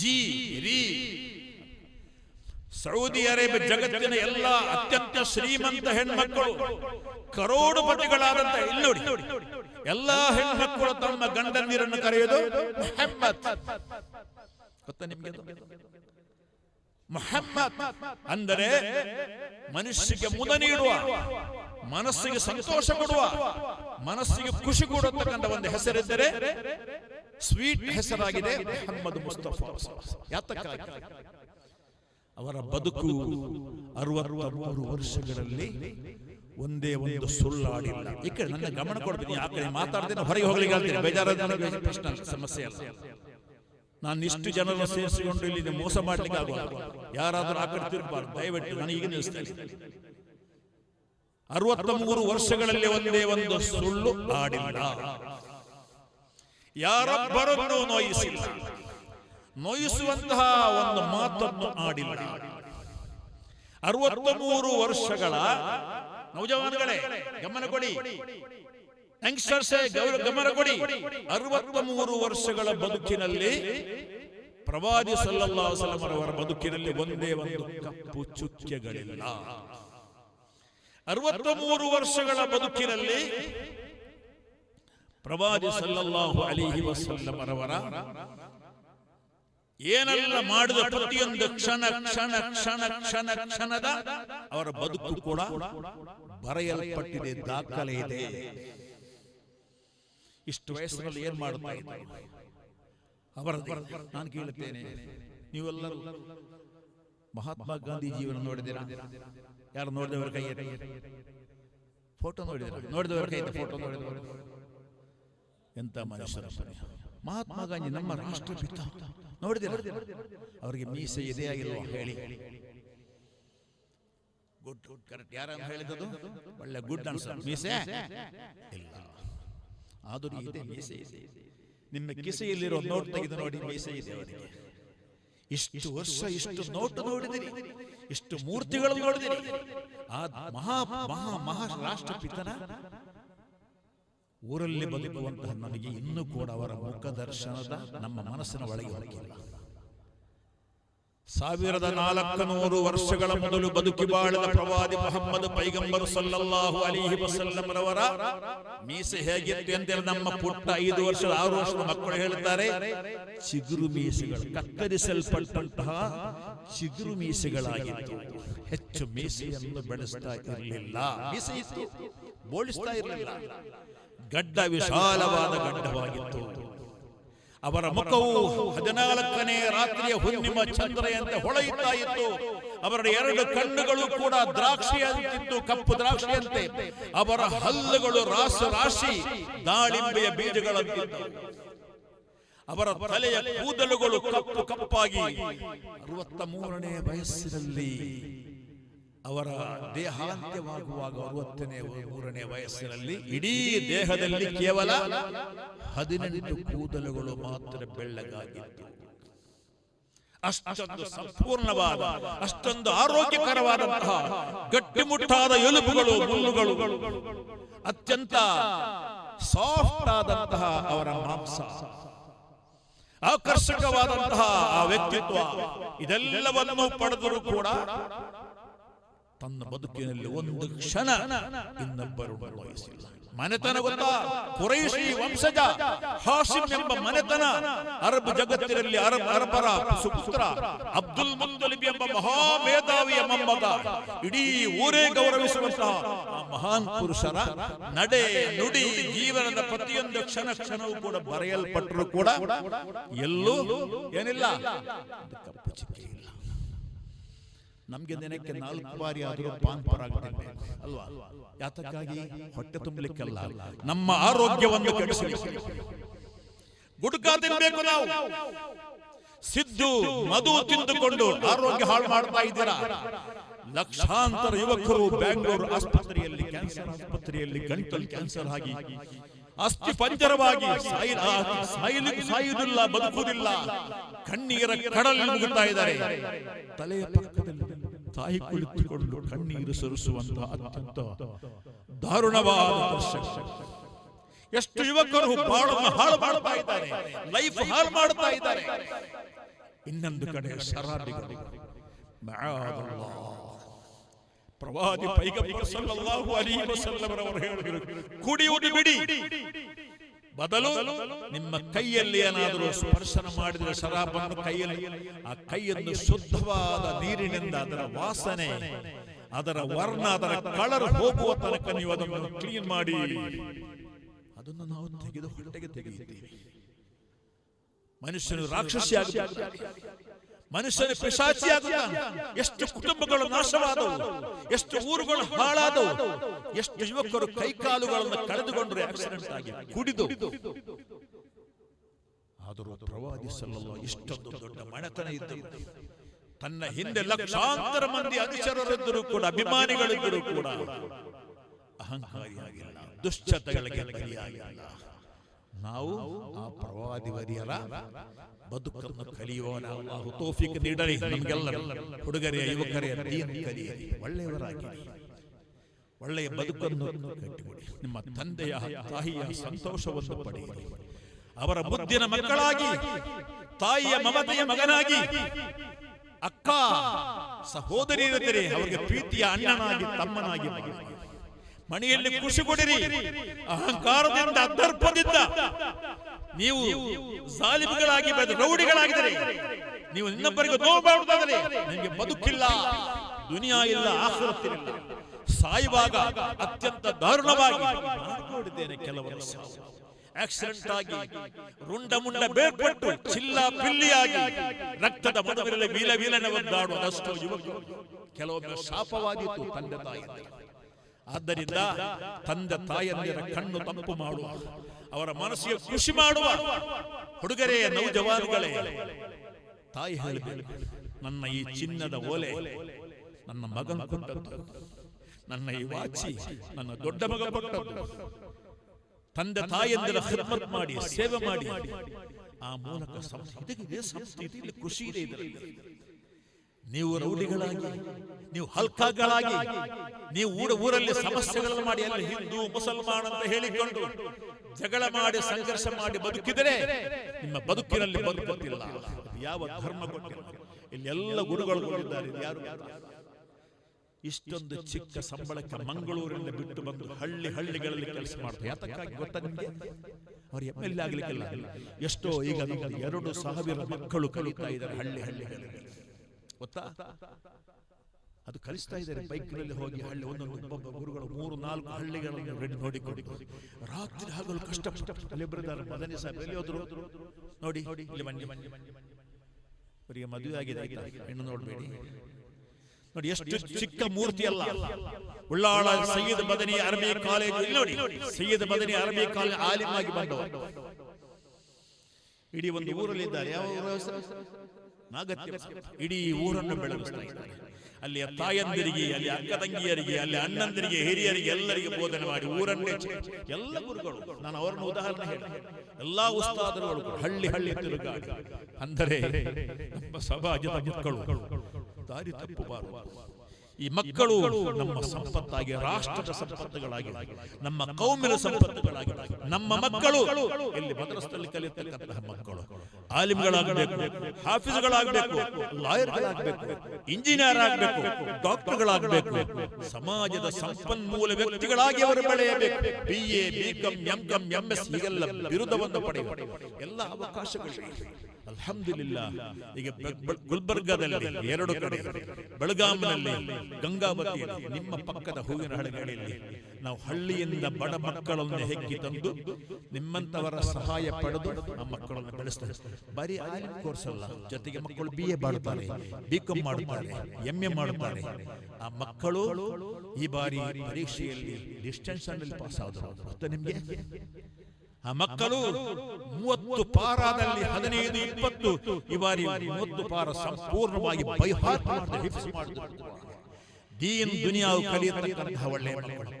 ಜಿ ರೀ. ಸೌದಿ ಅರೇಬಿಯಾ ಜಗತ್ತಿನ ಎಲ್ಲ ಅತ್ಯಂತ ಶ್ರೀಮಂತ ಹೆಣ್ಮಕ್ಕಳು ಕರೋಡುಪತಿಗಳಾದಂತ ಇಲ್ಲಿ ನೋಡಿ. ಎಲ್ಲಾ ಹೆಣ್ಮಕ್ಕಳು ತಮ್ಮ ಗಂಡಂದಿರನ್ನು ಕರೆಯೋದು ಮೊಹಮ್ಮದ್. ಗೊತ್ತಾ ನಿಮ್ಗೆ? ಮೊಹಮ್ಮದ್. ಅಂದರೆ ಮನುಷ್ಯಗೆ ಮುದ ನೀಡುವ. ಮನಸ್ಸಿಗೆ ಸಂತೋಷ ಕೊಡುವ ಮನಸ್ಸಿಗೆ ಖುಷಿ ಕೊಡತಕ್ಕಂಥ ಒಂದು ಹೆಸರಿದ್ದರೆ ಸ್ವೀಟ್ ಹೆಸರಾಗಿದೆ ಅಹಮ್ಮದ್ ಮುಸ್ತಫಾ ಯಾತಕ್ಕಾಗಿ? ಅವರ ಬದುಕು ಅರವತ್ತ ಮೂರು ವರ್ಷಗಳಲ್ಲಿ ಒಂದೇ ಒಂದು ಸುಳ್ಳಾಡಿಲ್ಲ. ಈ ಕಡೆ ನನ್ನ ಗಮನ ಕೊಡ್ತೀನಿ. ಆ ಕಡೆ ಮಾತಾಡ್ತೀನಿ ಹೊರಗೆ ಹೋಗ್ಲಿಕ್ಕೆ ಬೇಜಾರಾದ ಪ್ರಶ್ನೆ ಸಮಸ್ಯೆ ಅಲ್ಲ. ನಾನು ಇಷ್ಟು ಜನರನ್ನು ಸೇರಿಸಿಕೊಂಡು ಇಲ್ಲಿ ಮೋಸ ಮಾಡ್ಲಿಕ್ಕೆ ಆಗುವ ಯಾರಾದರೂ ಆ ಕಡೆ ತಿರುಗಬಾರ್ದು. ದಯವಿಟ್ಟು ನನಗೆ ಈಗ ನಿಲ್ಲಿಸ್ತಾ ಅರವತ್ತ ಮೂರು ವರ್ಷಗಳಲ್ಲಿ ಒಂದೇ ಒಂದು ಸುಳ್ಳು ಆಡಿಲ್ಲ. ಯಾರೊಬ್ಬರನ್ನು ನೋಯಿಸಿಲ್ಲ. ನೋಯಿಸುವಂತಹ ಒಂದು ಮಾತನ್ನು ಆಡಿಲ್ಲ. ಅರವತ್ತ ಮೂರು ವರ್ಷಗಳ ನೌಜವಾನ್ಗಳೇ ಗಮನ ಕೊಡಿ. ಗಮನ ಕೊಡಿ. ಅರವತ್ತ ಮೂರು ವರ್ಷಗಳ ಬದುಕಿನಲ್ಲಿ ಪ್ರವಾದಿ ಸಲ್ಲಲ್ಲಾ ಸಲಮರವರ ಬದುಕಿನಲ್ಲಿ ಒಂದೇ ಒಂದು ಕಪ್ಪು ಚುಕ್ಕೆಗಳಿಲ್ಲ. ಅರವತ್ತ ಮೂರು ವರ್ಷಗಳ ಬದುಕಿನಲ್ಲಿ ಪ್ರವಾದಿ ಸಲ್ಲಲ್ಲಾಹು ಅಲಿಹಿ ವಸಲ್ಲಮರವರ ಏನೆಲ್ಲ ಮಾಡಿದ ಪ್ರತಿಯೊಂದು ಕ್ಷಣ ಕ್ಷಣ ಕ್ಷಣ ಕ್ಷಣ, ಕ್ಷಣದ ಅವರ ಬದುಕು ಕೂಡ ಬರೆಯಲ್ಪಟ್ಟಿದೆ, ದಾಖಲೆ ಇದೆ. ಇಷ್ಟು ವಯಸ್ಸಿನಲ್ಲಿ ಏನ್ ಮಾಡ್ತಾ ಇದ್ದಾರೆ? ಅವರ ನಾನು ಕೇಳುತ್ತೇನೆ. ನೀವೆಲ್ಲರೂ ಮಹಾತ್ಮ ಗಾಂಧೀಜಿಯವರನ್ನು ನೋಡಿದಿರಾ ಯಾರು ನೋಡಿದವರು ಕೈ. ಫೋಟೋ ನೋಡಿದ್ರು? ನೋಡಿದವರು ಕೈ ಫೋಟೋ ನೋಡಿದವರು ಎಂತ ಮನುಷ್ಯರ ಮಹಾತ್ಮ ಗಾಂಧಿ ನಮ್ಮ ರಾಷ್ಟ್ರಪಿತ. ನೋಡಿದೆ ಅವರಿಗೆ ಮೀಸೆ ಇದೆ ಆಗಿಲ್ಲ ಹೇಳಿ. ಗುಡ್ ಗುಡ್ ಕರೆಕ್ಟ್ ಯಾರು ಹೇಳಿದದು ಒಳ್ಳೆ ಗುಡ್ ಅನ್ಸ ಮೀಸೆ? ಇಲ್ಲ. ಆದರೂ ಇದೆ ಮೀಸೆ ಇದೆ. ನಿಮ್ಮ ಕಿಸೆಯಲ್ಲಿರೋ ನೋಟ್ ತೆಗೆದು ನೋಡಿ ಮೀಸೆ ಇದೆ ಅವರಿಗೆ. ಇಷ್ಟು ವರ್ಷ ಇಷ್ಟು ನೋಟು ನೋಡಿದಿರಿ. ಇಷ್ಟು ಮೂರ್ತಿಗಳನ್ನು ನೋಡಿದಿರಿ. ಆ ಮಹಾ ಮಹಾ ಮಹಾ ರಾಷ್ಟ್ರಪಿತನ ಊರಲ್ಲಿ ಬದುಕುವಂತಹ ನನಗೆ ಇನ್ನೂ ಕೂಡ ಅವರ ಮುಖ ದರ್ಶನದ ನಮ್ಮ ಮನಸ್ಸಿನ ಒಳಗೆ ಹೋಗಿಲ್ಲ ಸಾವಿರದ ನಾಲ್ಕು ನೂರು ವರ್ಷಗಳ ಮೊದಲು ಬದುಕಿ ಬಾಳಿದ ಪ್ರವಾದಿ ಮೊಹಮ್ಮದ್ ಪೈಗಂಬರ್ ಸಲ್ಲಲ್ಲಾಹು ಅಲಿಹಿ ವಸಲ್ಲಂರವರ ಮೀಸೆ ಹೇಗಿತ್ತು ಅಂತೇಳಿ ನಮ್ಮ ಪುಟ್ಟ ಐದು ವರ್ಷದ ಆರು ವರ್ಷದ ಮಕ್ಕಳು ಹೇಳುತ್ತಾರೆ ಚಿಗುರು ಮೀಸೆಗಳು ಕತ್ತರಿಸಲ್ಪಟ್ಟಂತಹ ಚಿಗುರು ಮೀಸೆಗಳಾಗಿತ್ತು ಹೆಚ್ಚು ಮೀಸೆಯನ್ನು ಬೆಳೆಸ್ತಾ ಇರಲಿಲ್ಲ. ಮೀಸೆ ಇತ್ತು. ಬೋಳಿಸ್ತಾ ಇರಲಿಲ್ಲ. ಗಡ್ಡ ವಿಶಾಲವಾದ ಗಡ್ಡವಾಗಿತ್ತು. ಅವರ ಮುಖವು ಹದಿನಾಲ್ಕನೇ ರಾತ್ರಿಯ ಹುಣ್ಣಿಮ ಚಂದ್ರೆಯಂತೆ ಹೊಳೆಯುತ್ತಾ ಇತ್ತು. ಅವರ ಎರಡು ಕಣ್ಣುಗಳು ಕೂಡ ದ್ರಾಕ್ಷಿಯಂತಿತ್ತು ಕಪ್ಪು ದ್ರಾಕ್ಷಿಯಂತೆ. ಅವರ ಹಲ್ಲುಗಳು ರಾಸ ರಾಶಿ ದಾಳಿಂಬೆಯ ಬೀಜಗಳಂತಿತ್ತು ಅವರ ತಲೆಯ ಕೂದಲುಗಳು ಕಪ್ಪು ಕಪ್ಪಾಗಿ. ಅರವತ್ತ ಮೂರನೇ ವಯಸ್ಸಿನಲ್ಲಿ ಅವರ ದೇಹಾಂತ್ಯವಾಗುವಾಗ ಅರವತ್ತನೇ ಮೂರನೇ ವಯಸ್ಸಿನಲ್ಲಿ ಇಡೀ ದೇಹದಲ್ಲಿ ಕೇವಲ ಹದಿನೆಂಟು ಕೂದಲುಗಳು ಮಾತ್ರ ಬೆಳ್ಳಗಾಗಿತ್ತು. ಅಷ್ಟೊಂದು ಸಂಪೂರ್ಣವಾದ ಅಷ್ಟೊಂದು ಆರೋಗ್ಯಕರವಾದಂತಹ ಗಟ್ಟಿಮುಟ್ಟಾದ ಎಲುಬುಗಳು ಮುಳ್ಳುಗಳು ಅತ್ಯಂತ ಸಾಫ್ಟ್ ಆದಂತಹ ಅವರ ಮಾಂಸ. ಆಕರ್ಷಕವಾದಂತಹ ಆ ವ್ಯಕ್ತಿತ್ವ. ಇದೆಲ್ಲವನ್ನು ಪಡೆದರೂ ಕೂಡ ತನ್ನ ಬದುಕಿನಲ್ಲಿ ಒಂದು ಕ್ಷಣ ಇನ್ನೊಬ್ಬರು ಬಯಸಿಲ್ಲ. ಮನೆತನ ಗೊತ್ತಾ? ಕುರೈಶಿ ವಂಶಜ ಹಾಸಿಂ ಎಂಬ ಮನೆತನ ಅರಬ್ ಜಗತ್ತಿನಲ್ಲಿ ಅರಬ್ ಅರಬರ ಸುಪುತ್ರ ಅಬ್ದುಲ್ ಮುತ್ತಲಿಬ್ ಎಂಬ ಮಹಾ ಮೇಧಾವಿಯ ಮೊಮ್ಮಗ. ಇಡೀ ಊರೇ ಗೌರವಿಸುವಂತಹ ಆ ಮಹಾನ್ ಪುರುಷರ ನಡೆ ನುಡಿ ಜೀವನದ ಪ್ರತಿಯೊಂದು ಕ್ಷಣ ಕ್ಷಣವೂ ಕೂಡ ಬರೆಯಲ್ಪಟ್ಟರು ಕೂಡ ಎಲ್ಲೂ ಏನಿಲ್ಲ. ಕಪ್ಪು ಚುಕ್ಕೆ. ನಮ್ಗೆ ದಿನಕ್ಕೆ ನಾಲ್ಕು ಬಾರಿ ಆದರೂ ಪಾನ್ ಪರಾಗ್ತೇವೆ ಅಲ್ವಾ? ಯಾತಕ್ಕಾಗಿ? ಹೊಟ್ಟೆ ತುಂಬಲಿಕ್ಕೆಲ್ಲ ನಮ್ಮ ಆರೋಗ್ಯವನ್ನು ಗುಡ್ಕ ತಿನ್ಬೇಕು ನಾವು. ಸಿದ್ದು ಮಧು ತಿಂದುಕೊಂಡು ಆರೋಗ್ಯ ಹಾಳು ಮಾಡ್ತಾ ಇದ್ದೀರಾ? ಲಕ್ಷಾಂತರ ಯುವಕರು ಬ್ಯಾಂಗ್ಳೂರು ಆಸ್ಪತ್ರೆಯಲ್ಲಿ ಕ್ಯಾನ್ಸರ್ ಆಸ್ಪತ್ರೆಯಲ್ಲಿ ಗಂಟಲು ಕ್ಯಾನ್ಸರ್ ಆಗಿ ಅಸ್ಥಿ ಪಂಜರವಾಗಿ ಸಾಯುವುದಿಲ್ಲ ಬದುಕುವುದಿಲ್ಲ. ಕಣ್ಣೀರ ಕಡಲ್ ಮುಗುತ್ತಾ ಇದ್ದಾರೆ. ತಲೆಯ ಪಕ್ಕದಲ್ಲಿ ತಾಯಿ ಕುಳಿತುಕೊಂಡು ಕಣ್ಣೀರು ಸುರಿಸುವಂತಹ ಅತ್ಯಂತ ದಾರುಣವಾದ ದೃಶ್ಯ ಎಷ್ಟು ಯುವಕರು ಬಾಳನ್ನು ಹಾಳು ಮಾಡ್ತಾ ಇದ್ದಾರೆ. ಲೈಫ್ ಹಾಳು ಮಾಡ್ತಾ ಇದ್ದಾರೆ. ಇನ್ನೊಂದು ಕಡೆ ಶರಾಬಿಗಳು. ಮಆದಲ್ಲಾಹ್. ಪ್ರವಾದಿ ಪೈಗಂಬರ್ ಸಲ್ಲಲ್ಲಾಹು ಅಲೈಹಿ ವಸಲ್ಲಂ ರವರು ಹೇಳಿದರು, ಕುಡಿಯುವುದು ಬಿಡಿ. ಬದಲು ನಿಮ್ಮ ಕೈಯಲ್ಲಿ ಏನಾದರೂ ಸ್ಪರ್ಶನ ಮಾಡಿದರೆ ಶರಾಬನ್ನು ಕೈಯಲ್ಲಿ, ಆ ಕೈಯನ್ನು ಶುದ್ಧವಾದ ನೀರಿನಿಂದ ಅದರ ವಾಸನೆ, ಅದರ ವರ್ಣ, ಅದರ ಕಳರ್ ಹೋಗುವ ತನಕ ನೀವು ಅದನ್ನು ಕ್ಲೀನ್ ಮಾಡಿ. ಅದನ್ನು ನಾವು ತೆಗೆದು ಹೊಟ್ಟೆಗೆ ತೆಗೆಯುತ್ತೇವೆ ಮನುಷ್ಯನು ರಾಕ್ಷಸಿಯಾಗುತ್ತಾನೆ ಮನುಷ್ಯನ ಪಿಶಾಚಿಯಾಗುತ್ತಾನೆ ಎಷ್ಟು ಕುಟುಂಬಗಳು ನಾಶವಾದವು. ಎಷ್ಟು ಊರುಗಳು ಹಾಳಾದವು. ಎಷ್ಟು ಯುವಕರು ಕೈಕಾಲುಗಳನ್ನು ಕಳೆದುಕೊಂಡ್ರೆ ಆಕ್ಸಿಡೆಂಟ್ ಆಗಿ ಕುಡಿದು. ಆದರೂ ಪ್ರವಾದಿ ಸಲ್ಲಲ್ಲಾಹು ಇಷ್ಟೊಂದು ದೊಡ್ಡ ಮಣತನ ಇದ್ದ ತನ್ನ ಹಿಂದೆ ಲಕ್ಷಾಂತರ ಮಂದಿ ಅನುಚರರಿದ್ದರೂ ಕೂಡ ಅಭಿಮಾನಿಗಳಿದ್ದರೂ ಕೂಡ ಅಹಂಕಾರಿಯಾಗಿಲ್ಲ ದುಶ್ಚತಗಳಿಗೆ ಬಲಿಯಾಗಿಲ್ಲ. ನಾವು ಆ ಪ್ರವಾದಿ ವರಿಯರ ಬದುಕನ್ನು ಕಲಿಯೋಣ ಅಲ್ಲಾಹು ತೌಫೀಕ್ ನೀಡಲಿ. ನಮಗೆಲ್ಲ ಹುಡುಗರೆಯ ಯುವಕರೆಯ ದೀನ್ ಕಲಿಯಲಿ ಒಳ್ಳೆಯವರಾಗಿ. ಒಳ್ಳೆಯ ಬದುಕನ್ನು ಕಟ್ಟಿಕೊಡಿ. ನಿಮ್ಮ ತಂದೆಯ ತಾಯಿಯ ಸಂತೋಷವನ್ನು ಪಡೆಯಿರಿ. ಅವರ ಮುದ್ದಿನ ಮಕ್ಕಳಾಗಿ, ತಾಯಿಯ ಮಮತೆಯ ಮಗನಾಗಿ, ಅಕ್ಕ ಸಹೋದರಿಯರಿದ್ದರೆ ಅವರಿಗೆ ಪ್ರೀತಿಯ ಅಣ್ಣನಾಗಿ, ತಮ್ಮನಾಗಿ ಮಾಡಿ. ಮನೆಯಲ್ಲಿ ಖುಷಿ ಕೊಡಿರಿ. ಅಹಂಕಾರದಿಂದ ದರ್ಪದಿಂದ. ನೀವು ಸಾಲಿಮಗಳಾಗಿ ಬೆಳೆದು ರೌಡಿಗಳಾಗಿದ್ದರೆ. ನೀವು ಇನ್ನೊಬ್ಬರಿಗೆ ನೋವು ಮಾಡುವುದಾದರೆ ನಿಮಗೆ ಬದುಕಿಲ್ಲ. ದುನಿಯಾ ಇಲ್ಲ ಆಸರತ್ತಿರಲಿಲ್ಲ ಸಾಯುವಾಗ ಅತ್ಯಂತ ದಾರುಣವಾಗಿ ನೋಡಿದ್ದೇನೆ ಕೆಲವರು. ಆಕ್ಸಿಡೆಂಟ್ ಆಗಿ ರುಂಡ ಮುಂಡ ಬೇರ್ಪಟ್ಟು ಚಿಲ್ಲ ಪಿಲ್ಲಿಯಾಗಿ ರಕ್ತದ ಮನವಿರಲಿ ವೀಲ ವೀಲನೆ ಒದ್ದಾಡುವುದಷ್ಟು ಯುವಕರು. ಕೆಲವೊಮ್ಮೆ ಶಾಪವಾದೀತು ತಂದೆ ತಾಯಿಯಿಂದ ಆದ್ದರಿಂದ ತಂದೆ ತಾಯಂದಿರ ಕಣ್ಣು ತಂಪು ಮಾಡುವ ಅವರ ಮನಸ್ಸಿಗೆ ಖುಷಿ ಮಾಡುವ ಹುಡುಗರೆಯ ನೌಜವಾನುಗಳೇ ತಾಯಿ ಹೇಳಬೇಕು ನನ್ನ ಈ ಚಿನ್ನದ ಓಲೆ ನನ್ನ ಮಗನ ಕೊಟ್ಟದ್ದು ನನ್ನ ಈ ವಾಚಿ ನನ್ನ ದೊಡ್ಡ ಮಗ ಕೊಟ್ಟದ್ದು ತಂದೆ ತಾಯಂದಿರ ಖಿದ್ಮತ್ ಮಾಡಿ ಸೇವೆ ಮಾಡಿ ಆ ಮೂಲಕ ಸಂಸ್ಥೆ ಇದಕ್ಕೆ ಇದೇ ಸಂಸ್ಥೆ ಖುಷಿ ಇದೆ ಇದರಲ್ಲಿ ನೀವು ರೌಡಿಗಳಾಗಿ ನೀವು ಹಲ್ಕಾಗಳಾಗಿ ನೀವು ಊರ ಊರಲ್ಲಿ ಸಮಸ್ಯೆಗಳನ್ನು ಮಾಡಿ ಅಲ್ಲಿ ಹಿಂದೂ ಮುಸಲ್ಮಾನ್ ಅಂತ ಹೇಳಿಕೊಂಡು ಜಗಳ ಮಾಡಿ ಸಂಘರ್ಷ ಮಾಡಿ ಬದುಕಿದರೆ ನಿಮ್ಮ ಬದುಕಿನಲ್ಲಿ ಬದುಕುತ್ತಿಲ್ಲ ಯಾವ ಧರ್ಮ ಕೊಟ್ಟಿಲ್ಲ. ಇಲ್ಲಿ ಎಲ್ಲ ಗುರುಗಳು ಯಾರು? ಇಷ್ಟೊಂದು ಚಿಕ್ಕ ಸಂಬಳಕ್ಕೆ ಮಂಗಳೂರಿನಿಂದ ಬಿಟ್ಟು ಬಂದು ಹಳ್ಳಿ ಹಳ್ಳಿಗಳಲ್ಲಿ ಕೆಲಸ ಮಾಡ್ತಾರೆ. ಯಾತಕ್ಕಾಗಿ ಗೊತ್ತಾ ನಿಮಗೆ? ಅವ್ರು ಎಂ ಎಲ್ ಆಗ್ಲಿಕ್ಕಿಲ್ಲ. ಎಷ್ಟೋ ಈಗ ನಮ್ದು ಎರಡು ಸಾವಿರ ಮಕ್ಕಳು ಕಲಿತಾ ಇದ್ದಾರೆ ಹಳ್ಳಿ ಹಳ್ಳಿಗಳಲ್ಲಿ. ಗೊತ್ತಾ? ಅದು ಕಲಿಸ್ತಾ ಇದ್ದಾರೆ ಬೈಕ್ನಲ್ಲಿ ಹೋಗಿ ಹಳ್ಳಿ ಒಂದೊಂದು ಒಬ್ಬೊಬ್ಬ ಗುರುಗಳು ಮೂರು ನಾಲ್ಕು ಹಳ್ಳಿಗಳನ್ನು ನೋಡಿ ನೋಡಿಕೊಂಡು ರಾತ್ರಿ ಹಗಲು ಕಷ್ಟ ಅಲ್ಲಿಬ್ಬರಿದ್ದಾರೆ ಮದನಿ ಸಾಹೇಬ್. ಎಲ್ಲಿ ಹೋದ್ರು? ನೋಡಿ ಇಲ್ಲಿ ಬನ್ನಿ. ಅವರಿಗೆ ಮದುವೆ ಆಗಿದೆ ಹೆಣ್ಣು ನೋಡಬೇಡಿ. ನೋಡಿ ಎಷ್ಟು ಚಿಕ್ಕ ಮೂರ್ತಿ ಅಲ್ಲ. ಉಳ್ಳಾಳ ಸೈಯದ್ ಮದನಿ ಅರಬಿ ಕಾಲೇಜು. ನೋಡಿ ಸೈಯದ್ ಮದನಿ ಅರಬಿ ಕಾಲೇಜ್ ಆಲಿಮಾಗಿ ಬಂದವರು. ಇಡೀ ಒಂದು ಊರಲ್ಲಿ ಇದ್ದಾರೆ ಯಾವ ಇಡೀ ಊರನ್ನು ಬೆಳಗಿಸ್ತಾ ಅಲ್ಲಿ ಅಲ್ಲಿಯ ತಾಯಂದಿರಿಗೆ ಅಲ್ಲಿ ಅಕ್ಕ ತಂಗಿಯರಿಗೆ ಅಲ್ಲಿ ಅಣ್ಣಂದಿರಿಗೆ ಹಿರಿಯರಿಗೆ ಎಲ್ಲರಿಗೆ ಬೋಧನೆ ಮಾಡಿ ಊರನ್ನೇ ಎಲ್ಲ ಗುರುಗಳು. ನಾನು ಅವರನ್ನು ಉದಾಹರಣೆ ಹೇಳಿ ಎಲ್ಲಾ ಉಸ್ತಾದರುಗಳು ಹಳ್ಳಿ ಹಳ್ಳಿ ತಿರುಗಾಡಿ ಅಂದರೆ ನಮ್ಮ ಸಮಾಜದ ಮಕ್ಕಳು ದಾರಿ ತಪ್ಪಬಾರದು ಈ ಮಕ್ಕಳು ನಮ್ಮ ಸಂಪತ್ತಾಗಿ ರಾಷ್ಟ್ರದ ಸಂಪತ್ತುಗಳಾಗಿ ನಮ್ಮ ಕೌಮಿನ ಸಂಪತ್ತುಗಳಾಗಿ ನಮ್ಮ ಮಕ್ಕಳು ಇಲ್ಲಿ ಮದ್ರಸದಲ್ಲಿ ಕಲಿಯತಕ್ಕಂತಹ ಮಕ್ಕಳು. ಆಲಿಮ್ಗಳಾಗಬೇಕು, ಹಾಫೀಸ್ಗಳಾಗಬೇಕು, ಲಾಯರ್ಗಳಾಗಬೇಕು ಇಂಜಿನಿಯರ್ ಆಗಬೇಕು ಡಾಕ್ಟರ್ಗಳಾಗಬೇಕು, ಸಮಾಜದ ಸಂಪನ್ಮೂಲ ವ್ಯಕ್ತಿಗಳಾಗಿ ಅವರು ಬೆಳೆಯಬೇಕು. B A B Com M Com M S ಹೀಗೆಲ್ಲ ಬಿರುದವನ್ನು ಪಡೆಯುವ ಎಲ್ಲ ಅವಕಾಶಗಳು ಅಲ್ಹಮ್ದುಲಿಲ್ಲ, ಈಗ ಗುಲ್ಬರ್ಗಾದಲ್ಲಿ ಎರಡು ಕಡೆ, ಬೆಳಗಾಂನಲ್ಲಿ, ಗಂಗಾವತಿಯಲ್ಲಿ, ನಿಮ್ಮ ಪಕ್ಕದ ಹೂವಿನ ಹಳ್ಳಿಗಳಲ್ಲಿ ನಾವು ಹಳ್ಳಿಯಿಂದ ಬಡ ಮಕ್ಕಳನ್ನು ಹೆಕ್ಕಿ ತಂದು ನಿಮ್ಮಂತವರ ಸಹಾಯ ಪಡೆದು ಆ ಮಕ್ಕಳನ್ನು ಬೆಳೆಸ್ತಾರೆ. ಬರೀ ಆಲಿಮ್ ಕೋರ್ಸ್ ಅಲ್ಲ, ಜೊತೆಗೆ ಮಕ್ಕಳು ಬಿ ಎ ಮಾಡುತ್ತಾರೆ ಬಿ ಕಾಮ್ ಮಾಡುತ್ತಾರೆ ಎಂ ಎ ಮಾಡುತ್ತಾರೆ. ಆ ಮಕ್ಕಳು ಈ ಬಾರಿ ಪರೀಕ್ಷೆಯಲ್ಲಿ ಡಿಸ್ಟೆನ್ಸ್ ಅಲ್ಲಿ ಪಾಸ್ ಆದರು ನಿಮಗೆ? ಆ ಮಕ್ಕಳು ಮೂವತ್ತು ಪಾರಾದಲ್ಲಿ ಹದಿನೈದು, ಇಪ್ಪತ್ತು, ಈ ಬಾರಿ ಮೂವತ್ತು ಪಾರ ಸಂಪೂರ್ಣವಾಗಿ ಹಿಫ್ಸ್ ಮಾಡಿದ್ರು ದೀನ್ ದುನಿಯಾವು ಕಲಿಯತಕ್ಕಂತಹ ಒಳ್ಳೆಯ ಮಕ್ಕಳು.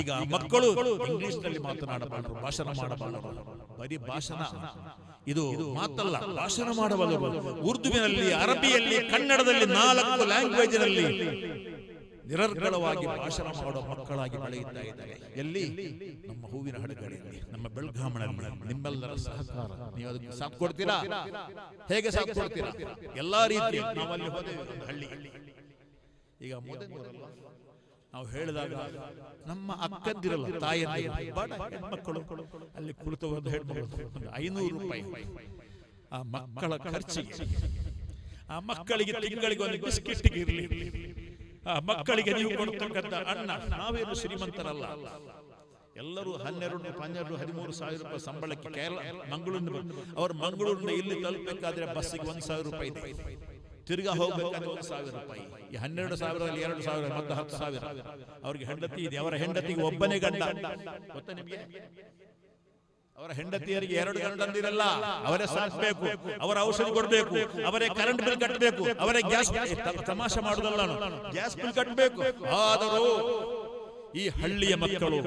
ಈಗ ಮಕ್ಕಳು ಇಂಗ್ಲಿಷ್ನಲ್ಲಿ ಮಾತನಾಡಬಾರದು ಭಾಷಣ ಮಾಡಬಾರದು. ಬರೀ ಭಾಷಣ. ಇದು ಮಾತಲ್ಲ ಭಾಷಣ ಮಾಡಬಲ್ಲರು ಉರ್ದುವಿನಲ್ಲಿ ಅರಬಿಯಲ್ಲಿ ಕನ್ನಡದಲ್ಲಿ ನಾಲ್ಕು ಲ್ಯಾಂಗ್ವೇಜ್ನಲ್ಲಿ ನಿರರ್ಗಳವಾಗಿ ಭಾಷಣ ಮಾಡುವ ಮಕ್ಕಳಾಗಿ ಬೆಳೆಯುತ್ತಾ ಇದ್ದಾರೆ. ಎಲ್ಲಿ? ನಮ್ಮ ಹೂವಿನ ಹಡಗಲಿಯಲ್ಲಿ ನಮ್ಮ ಬೆಳಗಾಮಣ ನಿಮ್ಮೆಲ್ಲರ ಸಹಕಾರ. ನೀವು ಅದಕ್ಕೆ ಸಾಥ್ ಕೊಡ್ತೀರಾ ಹೇಗೆ ಸಾಥ್ ಕೊಡ್ತೀರಾ ಎಲ್ಲಾ ರೀತಿ ನಾವಲ್ಲಿ ಹೋದೆ ಹಳ್ಳಿ. ಈಗ ನಾವು ಹೇಳಿದಾಗ ನಮ್ಮ ಅಕ್ಕಂದಿರಲ್ಲ ತಾಯಿ ಬಡ ಹೆಣ್ಮಕ್ಕಳು ಅಲ್ಲಿ ಕುಳಿತು ಒಂದು ಒಂದು ಐನೂರು ರೂಪಾಯಿ. ಆ ಮಕ್ಕಳ ಖರ್ಚು ಆ ಮಕ್ಕಳಿಗೆ ತಿಂಗಳಿಗೆ ಒಂದು ಬಿಸ್ಕೆಟ್ಗೆ ಇರಲಿ. ಆ ಮಕ್ಕಳಿಗೆ ನೀವು ಕೊಡ್ತಕ್ಕಂಥ ಅಣ್ಣ ನಾವೇನು ಶ್ರೀಮಂತರಲ್ಲ. ಎಲ್ಲರೂ ಹನ್ನೆರಡು ಹನ್ನೆರಡು ಹದಿಮೂರು ಸಾವಿರ ರೂಪಾಯಿ ಸಂಬಳಕ್ಕೆ ಕೇರಳ ಮಂಗಳೂರಿನ ಅವ್ರ ಮಂಗಳೂರಿನ ಇಲ್ಲಿ ತಲುಪಬೇಕಾದ್ರೆ ಬಸ್ಸಿಗೆ ಒಂದು ಸಾವಿರ ರೂಪಾಯಿ ಇದೆ. ತಿರ್ಗಾ ಹೋಗ್ಬೇಕಾದ್ರೆ ಒಂದು ಸಾವಿರ ರೂಪಾಯಿ. ಈ ಹನ್ನೆರಡು ಸಾವಿರದಲ್ಲಿ ಎರಡು ಸಾವಿರ ಮತ್ತು ಹತ್ತು ಸಾವಿರ. ಅವ್ರಿಗೆ ಹೆಂಡತಿ ಇದೆ. ಅವರ ಹೆಂಡತಿಗೆ ಒಬ್ಬನೇ ಗಂಡ. ಗೊತ್ತಾ ನಿಮಗೆ? ಅವರ ಹೆಂಡತಿಯರಿಗೆ ಎರಡು ಗಂಡಂದಿರಲ್ಲ. ಅವರೇ ಸಾಕ್ಬೇಕು. ಅವರ ಔಷಧಿ ಕೊಡಬೇಕು. ಅವರೇ ಕರೆಂಟ್ ಬಿಲ್ ಕಟ್ಟಬೇಕು ಅವರೇ ಗ್ಯಾಸ್ ತಮಾಷೆ ಮಾಡುದಲ್ಲ ಗ್ಯಾಸ್ ಬಿಲ್ ಕಟ್ಟಬೇಕು ಆದರೂ ಈ ಹಳ್ಳಿಯ ಮಕ್ಕಳು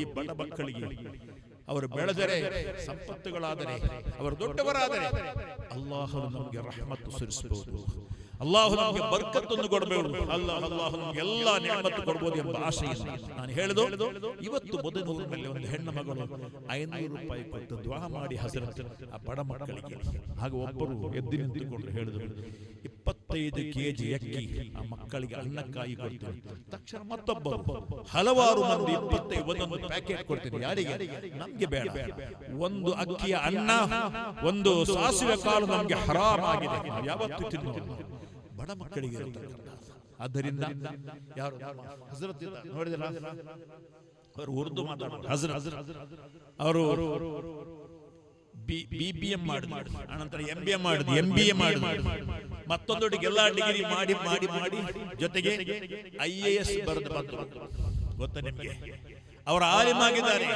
ಈ ಬಡ ಮಕ್ಕಳಿಗೆ ಅವರು ಬೆಳೆದರೆ ಸಂಪತ್ತುಗಳಾದರೆ ಅವರು ದೊಡ್ಡವರಾದರೆ ಅಲ್ಲಾಹನು ನಮಗೆ ರಹಮತ್ತು ಸುರಿಸಬಹುದು ಅಲ್ಲಾಹು ನಮಗೆ ಬರ್ಕತ್ತನ್ನು ಕೊಡಬೇಕು ಅಲ್ಲ, ಅಲ್ಲಾಹು ನಮಗೆ ಎಲ್ಲ ನೆಮ್ಮತ್ತು ಕೊಡ್ಬೋದು ಎಂಬ ಆಶೆ ನಾನು ಹೇಳಿದು ಇವತ್ತು ಮೊದಲೂರಿನಲ್ಲಿ ಒಂದು ಹೆಣ್ಣು ಮಗಳು ಐನೂರು ರೂಪಾಯಿ ಕೊಟ್ಟು ದ್ವಾ ಮಾಡಿ ಹಸಿರು ಆ ಬಡ ಮಕ್ಕಳಿಗೆ. ಹಾಗೆ ಒಬ್ಬರು ಎದ್ದು ನಿಂತುಕೊಂಡು ಹೇಳಿದ್ರು, ಇಪ್ಪತ್ತೈದು ಕೆಜಿ ಅಕ್ಕಿ ಆ ಮಕ್ಕಳಿಗೆ ಅನ್ನಕ್ಕಾಗಿ ಕೊಡ್ತೀನಿ. ತಕ್ಷಣ ಮತ್ತೊಬ್ಬ ಹಲವಾರು ಮಂದಿ ಇಪ್ಪತ್ತೈದು, ಒಂದೊಂದು ಪ್ಯಾಕೆಟ್ ಕೊಡ್ತೀನಿ. ಯಾರಿಗೆ? ನಮ್ಗೆ ಬೇಡ. ಒಂದು ಅಕ್ಕಿಯ ಅನ್ನ, ಒಂದು ಸಾಸಿವೆ ಕಾಳು ನಮ್ಗೆ ಹರಾಮಾಗಿದೆ. ಯಾವತ್ತು ತಿನ್ನುವುದು ಬಡ ಮಕ್ಕಳಿಗೆ. ಆದ್ದರಿಂದ ಯಾರು ಹಜರತ್ ಅವರು ಉರ್ದು ಅವರು ಬಿ ಬಿ ಎಂ ಮಾಡಿದ್ರು. ಅನಂತರ ಎಂ ಬಿ ಎ ಮಾಡಿದ್ರು. ಎಂ ಬಿ ಎ ಮಾಡಿ ಮತ್ತೊಂದು ಎಲ್ಲ ಡಿಗ್ರಿ ಮಾಡಿ ಮಾಡಿ ಮಾಡಿ ಜೊತೆಗೆ ಐ ಎ ಎಸ್ ಬರೆದು ಬಂದ್ರು ಗೊತ್ತಾ ನಿಮಗೆ? ಅವರ ಆಲಿಮಾಗಿದ್ದಾರೆ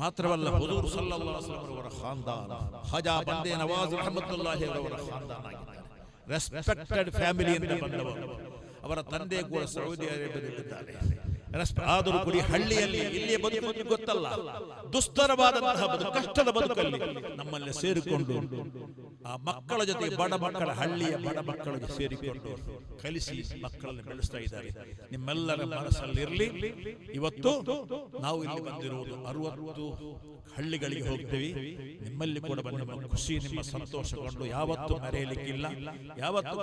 ಮಾತ್ರವಲ್ಲ ಹುದೂರ್ ಸಲ್ಲಲ್ಲಾಹು ಅಲೈಹಿ ವಸಲ್ಲಂ ಅವರ ಖಾನ್ದಾನ. ಹಜಾ ಬಂದೆ ನವಾಜ್ ರಹಮತುಲ್ಲಾಹಿ ಅವರ ಖಾನ್ದಾನ ಆಗಿದ್ದಾರೆ. ರೆಸ್ಪೆಕ್ಟೆಡ್ ಫ್ಯಾಮಿಲಿಯಿಂದ ಬಂದವರು ಅವರ ತಂದೆ ಕೂಡ ಸೌದಿ ಅರೇಬಿಯಾದಲ್ಲಿದ್ದಾರೆ ರೆಸ್ಪ- ಆದರೂ ಕೂಡ ಹಳ್ಳಿಯಲ್ಲಿ ಇಲ್ಲಿಯ ಬದುಕು ಗೊತ್ತಲ್ಲ. ದುಸ್ತರವಾದಂತಹ ಬದುಕು ಕಷ್ಟದ ಬದುಕಲ್ಲಿ ನಮ್ಮಲ್ಲಿ ಸೇರಿಕೊಂಡು ಆ ಮಕ್ಕಳ ಜೊತೆ ಬಡ ಮಕ್ಕಳ ಹಳ್ಳಿಯ ಬಡ ಮಕ್ಕಳಿಗೆ ಸೇರಿಕೊಂಡು ಕಲಿಸಿ ಮಕ್ಕಳನ್ನು ಬೆಳೆಸ್ತಾ ಇದ್ದಾರೆ. ನಿಮ್ಮೆಲ್ಲರ ಮನಸ್ಸಲ್ಲಿರಲಿ. ಇವತ್ತು ನಾವು ಇಲ್ಲಿ ಬಂದಿರುವುದು ಅರವತ್ತು ಹಳ್ಳಿಗಳಿಗೆ ಹೋಗ್ತೀವಿ. ನಿಮ್ಮಲ್ಲಿ ಕೂಡ ಬಂದ ಖುಷಿ ನಿಮ್ಮ ಸಂತೋಷಗೊಂಡು ಯಾವತ್ತು ಮರೆಯಲಿಕ್ಕಿಲ್ಲ. ಯಾವತ್ತು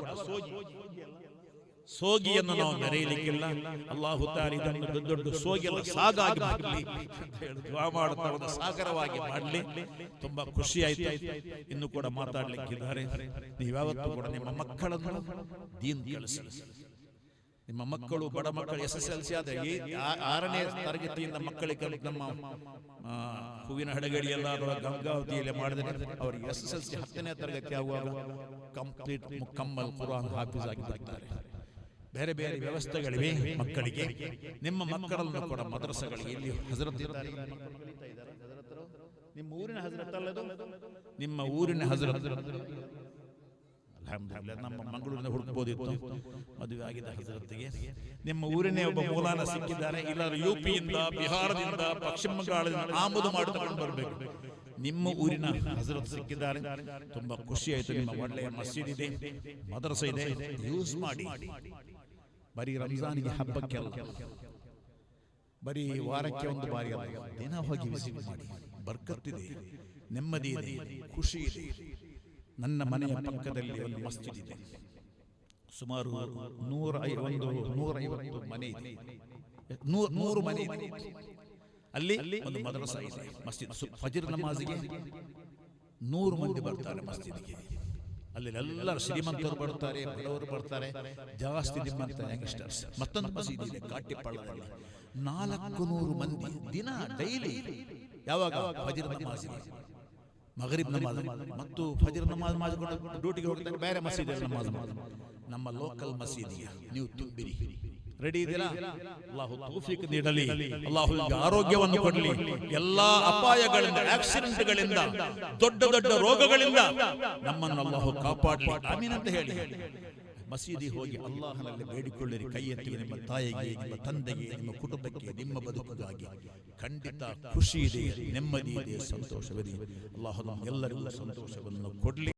ಸೋಗಿಯನ್ನು ನಾವು ಮೆರೆಯಲಿಕ್ಕಿಲ್ಲ. ಅಲ್ಲಾಹು ತಾಲಿ ಇದನ್ನು ದೊಡ್ಡ ದೊಡ್ಡ ಸೋಗಿಲ್ಲ ಸಾಗಾಗಿ ಮಾಡಲಿ ದುವಾ ಮಾಡುತ್ತಾ ಸಾಗರವಾಗಿ ಮಾಡಲಿ. ತುಂಬಾ ಖುಷಿ ಆಯ್ತು. ಇನ್ನು ಕೂಡ ಮಾತಾಡ್ಲಿಕ್ಕಿದ್ದಾರೆ. ನೀವ್ಯಾವತ್ತೂ ಕೂಡ ನಿಮ್ಮ ಮಕ್ಕಳನ್ನು ದೀನ್ ಕಲಿಸಿ ನಿಮ್ಮ ಮಕ್ಕಳು ಬಡ ಮಕ್ಕಳು ಎಸ್ ಎಸ್ ಎಲ್ ಸಿ ಆದ್ರೆ ಆರನೇ ತರಗತಿಯಿಂದ ಮಕ್ಕಳಿಗೆ ನಮ್ಮ ಹೂವಿನ ಹಡಗಡಿ ಎಲ್ಲಾದರೂ ಗಂಗಾವತಿಯಲ್ಲಿ ಮಾಡಿದರೆ ಅವರಿಗೆ ಎಸ್ ಎಸ್ ಎಲ್ ಸಿ ಹತ್ತನೇ ತರಗತಿ ಆಗುವಾಗ ಕಂಪ್ಲೀಟ್ ಮುಕಮ್ಮಲ್ ಕುರಾನ್ ಹಾಫೀಸ್ ಆಗಿ ಬರ್ತಾರೆ ಬೇರೆ ಬೇರೆ ವ್ಯವಸ್ಥೆಗಳಿವೆ ಮಕ್ಕಳಿಗೆ. ನಿಮ್ಮ ಮಕ್ಕಳನ್ನು ಕೂಡ ಮದ್ರಸಗಳಿಗೆ ಇಲ್ಲಿ ಹಜರತ್. ನಿಮ್ಮ ಊರಿನ ಹಜರತ್ ಅಲ್ಲದು ನಿಮ್ಮ ಊರಿನ ಹಜರತ್. ನಮ್ಮ ಮಂಗಳೂರಿನ ಹುಡುಕಬಹುದಿತ್ತು ಮದುವೆ ಆಗಿದ್ದ ನಿಮ್ಮ ಊರಿನೇ ಒಬ್ಬ ಮೂಲಾನ ಸಿಕ್ಕಿದ್ದಾರೆ. ಇಲ್ಲಾದ್ರೆ ಯು ಪಿಯಿಂದ ಬಿಹಾರದಿಂದ ಪಶ್ಚಿಮ ಬಂಗಾಳದಿಂದ ಆಮದು ಮಾಡಿಕೊಂಡು ಬರಬೇಕು. ನಿಮ್ಮ ಊರಿನ ಹಜರತ್ ಸಿಕ್ಕಿದ್ದಾರೆ. ತುಂಬಾ ಖುಷಿ ಆಯ್ತು. ನಿಮ್ಮ ಒಳ್ಳೆಯ ಮಸೀದ್ ಇದೆ. ಮದರಸ ಇದೆ. ಯೂಸ್ ಮಾಡಿ. ಬರೀ ರಂಜಾನಿಗೆ ಹಬ್ಬಕ್ಕೆಲ್ಲ ಬರೀ ವಾರಕ್ಕೆ ಒಂದು ಬಾರಿ ಅಲ್ಲ. ದಿನ ಹೋಗಿ ವಿಸಿಟ್ ಮಾಡಿ. ಬರ್ಕತ್ತಿದೆ. ನೆಮ್ಮದಿ ಇದೆ. ಖುಷಿ ಇದೆ. ನನ್ನ ಮನೆಯ ಪಕ್ಕದಲ್ಲಿ ಒಂದು ಮಸ್ಜಿದ್ ಇದೆ. ಸುಮಾರು ನೂರ ಒಂದು ನೂರ ಐವತ್ತು ಮನೆ ಇದೆ. ನೂರು ಮನೆ ಇದೆ. ಅಲ್ಲಿ ಒಂದು ಮದ್ರಸ ಇದೆ. ಮಸ್ಜಿದ್. ಫಜರ್ ನಮಾಜಿಗೆ ನೂರು ಮಂದಿ ಬರ್ತಾರೆ. ಮಸ್ಜಿದ್ಗೆ. ಅಲ್ಲಿ ಎಲ್ಲರೂ ಶ್ರೀಮಂತರು ಬರ್ತಾರೆ ಬಡವರು ಬರ್ತಾರೆ ಜಾಸ್ತಿ ನಿಮ್ಮಂತ ಯಂಗ್ಸ್ಟರ್ಸ್. ಮತ್ತೊಂದು ಮಸೀದಿ ಇದೆ ಕಾಟಿಪಾಳ್ಯದಲ್ಲಿ ನಾಲ್ಕು ನೂರು ಮಂದಿ ದಿನ ಡೈಲಿ ಯಾವಾಗ? ಫಜರ್ ನಮಾಜ್ ಮಗರಿಬ್ ನಮಾಜ್. ಮತ್ತು ಫಜರ್ ನಮಾಜ್ ಮಾಡಿಕೊಂಡು ಡ್ಯೂಟಿಗೆ ಹೋಗ್ತಾರೆ. ಬೇರೆ ಮಸೀದಿ ನಮಾಜ್. ನಮ್ಮ ಲೋಕಲ್ ಮಸೀದಿಯ. ನೀವು ತುಂಬಿರಿ. ರೆಡಿ ಇದೀರಾ ಅಲ್ಲಾಹು ತೌಫೀಕ್ ನೀಡಲಿ. ಅಲ್ಲಾಹು ನಿಮ್ಗೆ ಆರೋಗ್ಯವನ್ನು ಕೊಡಲಿ. ಎಲ್ಲಾ ಅಪಾಯಗಳಿಂದ ಆಕ್ಸಿಡೆಂಟ್ಗಳಿಂದ ದೊಡ್ಡ ದೊಡ್ಡ ರೋಗಗಳಿಂದ ನಮ್ಮನ್ನು ಅಲ್ಲಾಹು ಕಾಪಾಡಲಿ. ಆಮೀನ್ ಅಂತ ಹೇಳಿ. ಮಸೀದಿ ಹೋಗಿ ಅಲ್ಲಾಹನಲ್ಲಿ ಬೇಡಿಕೊಳ್ಳಿರಿ. ಕೈ ಎತ್ತಿ ನಿಮ್ಮ ತಾಯಿಗೆ ನಿಮ್ಮ ತಂದೆಗೆ ನಿಮ್ಮ ಕುಟುಂಬಕ್ಕೆ ನಿಮ್ಮ ಬದುಕಿಗಾಗಿ ಖಂಡಿತ ಖುಷಿ ಇದೆ. ನೆಮ್ಮದಿ ಇದೆ. ಸಂತೋಷವಿದೆ. ಅಲ್ಲಾಹ ಎಲ್ಲರಿಗೂ ಸಂತೋಷವನ್ನು ಕೊಡ್ಲಿ.